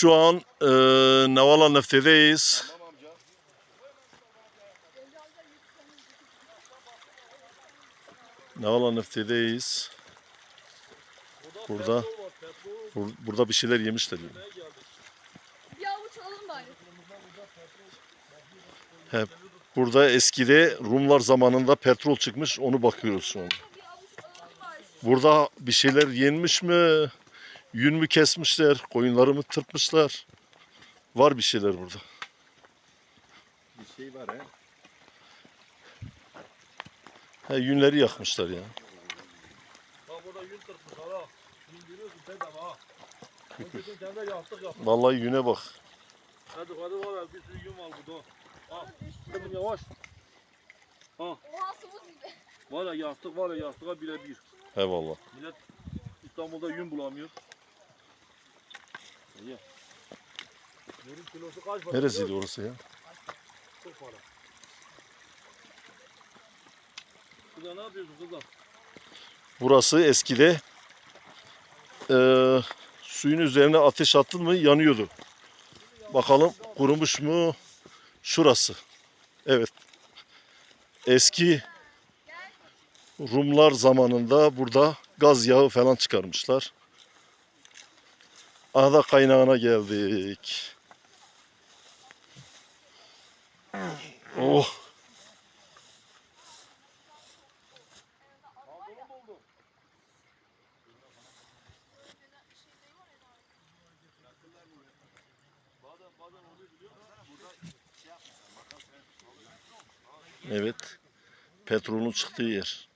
Şu an e, Nevala Nefte'deyiz. Nevala Nefte'deyiz. Burada bur- burada bir şeyler yemişler. yani. Bir avuç alalım bari. Hep burada eskide Rumlar zamanında petrol çıkmış onu bakıyoruz şu an. Burada bir şeyler yenmiş mi? Yün mü kesmişler? Koyunları mı tırpmışlar? Var bir şeyler burada. Bir şey var he. He, yünleri yakmışlar ya. Bak burada yün tırpmış hala. Yün görüyorsun bedava ha. Önceki sende yastık yap. Vallahi yüne bak. Hadi hadi var ya bir sürü yün var burada. Ha. Dedim yavaş. Oha sıvı gibi. Var ya yastık var ya yastığa birebir. He valla. Millet İstanbul'da yün bulamıyor. İyi. Yünün kilosu? Neresiydi orası ya? Çok para. Kızlar ne yapıyorsun kızlar? Burası eskide eee, suyun üzerine ateş attın mı yanıyordu. Bakalım kurumuş mu? Şurası. Evet. Eski Rumlar zamanında burada gaz yağı falan çıkarmışlar. Ada kaynağına geldik. Oh. Evet. Petrolün çıktığı yer.